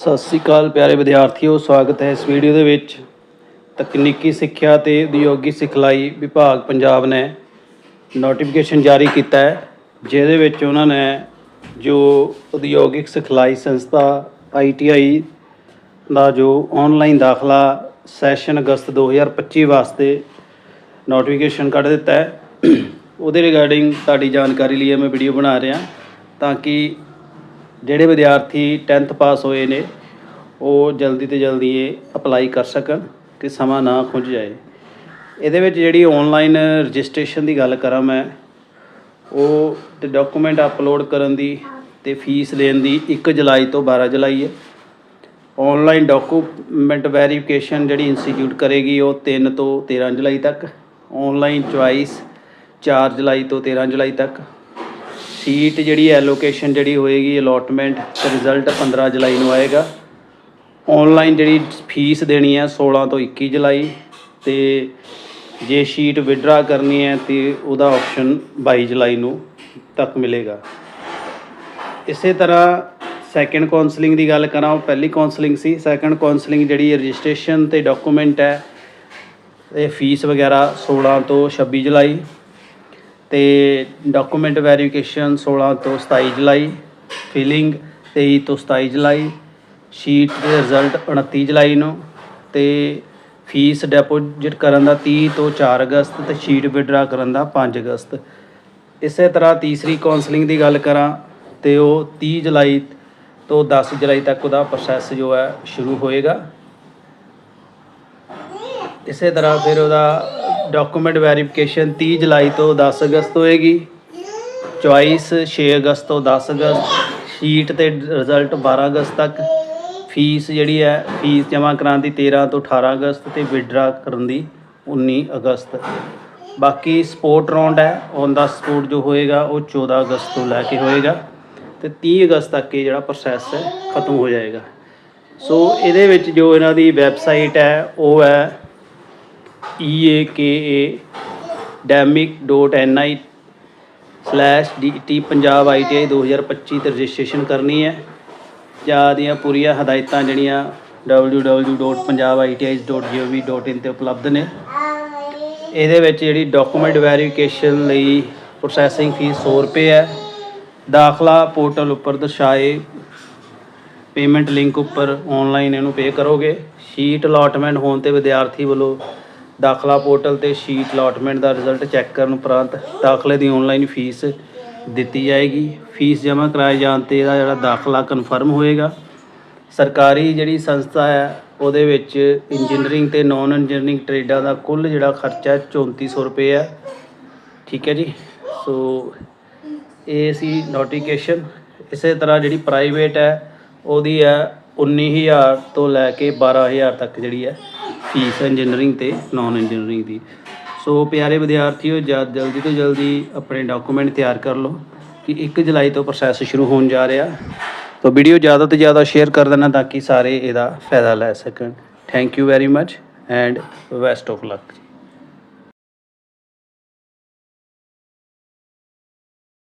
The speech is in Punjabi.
ਸਤਿ ਸ੍ਰੀ ਅਕਾਲ ਪਿਆਰੇ ਵਿਦਿਆਰਥੀਓ, ਸਵਾਗਤ ਹੈ ਇਸ ਵੀਡੀਓ ਦੇ ਵਿੱਚ। ਤਕਨੀਕੀ ਸਿੱਖਿਆ ਤੇ ਉਦਯੋਗਿਕ ਸਿਖਲਾਈ ਵਿਭਾਗ ਪੰਜਾਬ ਨੇ ਨੋਟੀਫਿਕੇਸ਼ਨ ਜਾਰੀ ਕੀਤਾ ਹੈ, ਜਿਹਦੇ ਵਿੱਚ ਉਹਨਾਂ ਨੇ ਜੋ ਉਦਯੋਗਿਕ ਸਿਖਲਾਈ ਸੰਸਥਾ ਆਈਟੀਆਈ ਦਾ ਜੋ ਆਨਲਾਈਨ ਦਾਖਲਾ ਸੈਸ਼ਨ ਅਗਸਤ 2025 ਵਾਸਤੇ ਨੋਟੀਫਿਕੇਸ਼ਨ ਕੱਢ ਦਿੱਤਾ ਹੈ। ਉਹਦੇ ਰਿਗਾਰਡਿੰਗ ਤੁਹਾਡੀ ਜਾਣਕਾਰੀ ਲਈ ਇਹ ਮੈਂ ਵੀਡੀਓ ਬਣਾ ਰਿਹਾ ਤਾਂ ਕਿ ਜਿਹੜੇ ਵਿਦਿਆਰਥੀ 10th ਪਾਸ ਹੋਏ ਨੇ, ਉਹ ਜਲਦੀ ਤੋਂ ਜਲਦੀ ਇਹ ਅਪਲਾਈ ਕਰ ਸਕਣ ਕਿ ਸਮਾਂ ਨਾ ਖੁੰਝ ਜਾਏ। ਇਹਦੇ ਵਿੱਚ ਜਿਹੜੀ ਆਨਲਾਈਨ ਰਜਿਸਟ੍ਰੇਸ਼ਨ ਦੀ ਗੱਲ ਕਰਾਂ ਮੈਂ, ਉਹ ਤੇ ਡਾਕੂਮੈਂਟ ਅਪਲੋਡ ਕਰਨ ਦੀ ਤੇ ਫੀਸ ਲੈਣ ਦੀ 1 ਜੁਲਾਈ ਤੋਂ 12 ਜੁਲਾਈ ਹੈ। ਆਨਲਾਈਨ ਡਾਕੂਮੈਂਟ ਵੈਰੀਫਿਕੇਸ਼ਨ ਜਿਹੜੀ ਇੰਸਟੀਚਿਊਟ ਕਰੇਗੀ ਉਹ 3 ਤੋਂ 13 ਜੁਲਾਈ ਤੱਕ ਆਨਲਾਈਨ ਚੁਆਇਸ 4 ਜੁਲਾਈ ਤੋਂ 13 ਜੁਲਾਈ ਤੱਕ। ਸੀਟ ਜਿਹੜੀ ਐਲੋਕੇਸ਼ਨ ਜਿਹੜੀ ਹੋਏਗੀ ਅਲੋਟਮੈਂਟ ਤੇ ਰਿਜ਼ਲਟ 15 ਜੁਲਾਈ ਨੂੰ ਆਏਗਾ। ਆਨਲਾਈਨ ਜਿਹੜੀ ਫੀਸ ਦੇਣੀ ਹੈ 16 ਤੋਂ 21 ਜੁਲਾਈ ਤੇ ਜੇ ਸ਼ੀਟ ਵਿਡਰਾ ਕਰਨੀ ਹੈ, ਤੇ ਉਹਦਾ ਆਪਸ਼ਨ 22 ਜੁਲਾਈ ਨੂੰ ਤੱਕ ਮਿਲੇਗਾ। ਇਸੇ ਤਰ੍ਹਾਂ ਸੈਕੰਡ ਕਾਉਂਸਲਿੰਗ ਦੀ ਗੱਲ ਕਰਾਂ, ਉਹ ਪਹਿਲੀ ਕਾਉਂਸਲਿੰਗ ਸੀ। ਸੈਕੰਡ ਕਾਉਂਸਲਿੰਗ ਜਿਹੜੀ ਰਜਿਸਟ੍ਰੇਸ਼ਨ ਤੇ ਡਾਕੂਮੈਂਟ ਹੈ, ਇਹ ਫੀਸ ਵਗੈਰਾ 16 ਤੋਂ 26 ਜੁਲਾਈ ਤੇ ਡਾਕੂਮੈਂਟ ਵੈਰੀਫਿਕੇਸ਼ਨ 16 ਤੋਂ 27 ਜੁਲਾਈ ਫਿਲਿੰਗ 23 ਤੋਂ 27 ਜੁਲਾਈ ਸ਼ੀਟ ਦੇ ਰਿਜ਼ਲਟ 29 ਜੁਲਾਈ ਨੂੰ ਤੇ ਫੀਸ ਡਿਪੋਜ਼ਿਟ ਕਰਨ ਦਾ 30 ਤੋਂ 4 ਅਗਸਤ ਤੇ ਸ਼ੀਟ ਵਿਡਰਾ ਕਰਨ ਦਾ 5 ਅਗਸਤ। ਇਸੇ ਤਰ੍ਹਾਂ ਤੀਸਰੀ ਕਾਉਂਸਲਿੰਗ ਦੀ ਗੱਲ ਕਰਾਂ ਤੇ ਉਹ 30 ਜੁਲਾਈ ਤੋਂ 10 ਜੁਲਾਈ ਤੱਕ ਉਹਦਾ ਪ੍ਰੋਸੈਸ ਜੋ ਹੈ ਸ਼ੁਰੂ ਹੋਏਗਾ। ਇਸੇ ਤਰ੍ਹਾਂ ਫਿਰ ਉਹਦਾ ਡਾਕੂਮੈਂਟ ਵੈਰੀਫਿਕੇਸ਼ਨ 30 ਜੁਲਾਈ ਤੋਂ 10 ਅਗਸਤ ਹੋਏਗੀ। ਚੁਆਇਸ 6 ਅਗਸਤ ਤੋਂ 10 ਅਗਸਤ ਸ਼ੀਟ ਤੇ ਰਿਜ਼ਲਟ 12 ਅਗਸਤ ਤੱਕ। ਫੀਸ ਜਿਹੜੀ ਹੈ, ਫੀਸ ਜਮ੍ਹਾਂ ਕਰਾਉਣ ਦੀ 13 ਤੋਂ 18 ਅਗਸਤ ਤੇ ਵਿਡਰਾ ਕਰਨ ਦੀ 19 ਅਗਸਤ। ਬਾਕੀ ਸਪੋਰਟ ਰਾਉਂਡ ਹੈ ਔਨ ਦਾ ਸਪੋਰਟ ਜੋ ਹੋਏਗਾ, ਉਹ 14 ਅਗਸਤ ਤੋਂ ਲੈ ਕੇ ਹੋਏਗਾ। ਤੇ 30 ਅਗਸਤ ਤੱਕ ਇਹ ਜਿਹੜਾ ਪ੍ਰੋਸੈਸ ਹੈ ਖਤਮ ਹੋ ਜਾਏਗਾ। ਸੋ ਇਹਦੇ ਵਿੱਚ ਜੋ ਇਹਨਾਂ ਦੀ ਵੈਬਸਾਈਟ ਹੈ, ਉਹ ਹੈ eaka demic.ni ਪੰਜਾਬ ਆਈਟੀਆਈ 2025 ਤੇ ਰਜਿਸਟ੍ਰੇਸ਼ਨ ਕਰਨੀ ਹੈ। ਜਾਂ ਦੀਆਂ ਪੂਰੀਆਂ ਹਦਾਇਤਾਂ ਜਿਹੜੀਆਂ www.punjabiti's.gov.in ਤੇ ਉਪਲਬਧ ਨੇ। ਇਹਦੇ ਵਿੱਚ ਜਿਹੜੀ ਡਾਕੂਮੈਂਟ ਵੈਰੀਫਿਕੇਸ਼ਨ ਲਈ ਪ੍ਰੋਸੈਸਿੰਗ ਫੀਸ 100 ਰੁਪਏ ਹੈ। ਦਾਖਲਾ ਪੋਰਟਲ ਉੱਪਰ ਦਰਸਾਏ ਪੇਮੈਂਟ ਲਿੰਕ ਉੱਪਰ ਆਨਲਾਈਨ ਇਹਨੂੰ ਪੇ ਕਰੋਗੇ। ਸ਼ੀਟ ਅਲਾਟਮੈਂਟ ਹੋਣ ਤੇ ਵਿਦਿਆਰਥੀ ਵੱਲੋਂ ਦਾਖਲਾ ਪੋਰਟਲ ਤੇ ਸ਼ੀਟ ਅਲਾਟਮੈਂਟ ਦਾ ਰਿਜ਼ਲਟ ਚੈੱਕ ਕਰਨ ਉਪਰੰਤ ਦਾਖਲੇ ਦੀ ਆਨਲਾਈਨ ਫੀਸ ਦਿੱਤੀ ਜਾਏਗੀ। ਫੀਸ ਜਮ੍ਹਾਂ ਕਰਾਏ ਜਾਣ ਤੇ ਇਹਦਾ ਜਿਹੜਾ ਦਾਖਲਾ ਕਨਫਰਮ ਹੋਏਗਾ। ਸਰਕਾਰੀ ਜਿਹੜੀ ਸੰਸਥਾ ਹੈ, ਉਹਦੇ ਵਿੱਚ ਇੰਜੀਨੀਅਰਿੰਗ ਤੇ ਨਾਨ ਇੰਜੀਨੀਅਰਿੰਗ ਟ੍ਰੇਡਾਂ ਦਾ ਕੁੱਲ ਜਿਹੜਾ ਖਰਚਾ ਹੈ 3400 ਰੁਪਏ ਹੈ। ਠੀਕ ਹੈ ਜੀ? ਸੋ ਇਹ ਸੀ ਨੋਟੀਫਿਕੇਸ਼ਨ ਇਸੇ ਤਰ੍ਹਾਂ ਜਿਹੜੀ ਪ੍ਰਾਈਵੇਟ ਹੈ, ਉਹਦੀ ਹੈ 19000 ਤੋਂ ਲੈ ਕੇ 12000 ਤੱਕ ਜਿਹੜੀ ਹੈ। ਫੀਸ ਇੰਜੀਨੀਅਰਿੰਗ ਤੇ ਨਾਨ ਇੰਜੀਨੀਅਰਿੰਗ ਦੀ। ਸੋ ਪਿਆਰੇ ਵਿਦਿਆਰਥੀਓ, ਜਦ ਜਲਦੀ ਤੋਂ ਜਲਦੀ ਆਪਣੇ ਡਾਕੂਮੈਂਟ ਤਿਆਰ ਕਰ ਲਓ ਕਿ 1 ਜੁਲਾਈ ਤੋਂ ਪ੍ਰੋਸੈਸ ਸ਼ੁਰੂ ਹੋਣ ਜਾ ਰਿਹਾ। ਤਾਂ ਵੀਡੀਓ ਜ਼ਿਆਦਾ ਤੋਂ ਜ਼ਿਆਦਾ ਸ਼ੇਅਰ ਕਰ ਦੇਣਾ ਤਾਂ ਕਿ ਸਾਰੇ ਇਹਦਾ ਫਾਇਦਾ ਲੈ ਸਕਣ। Thank you very much and best of luck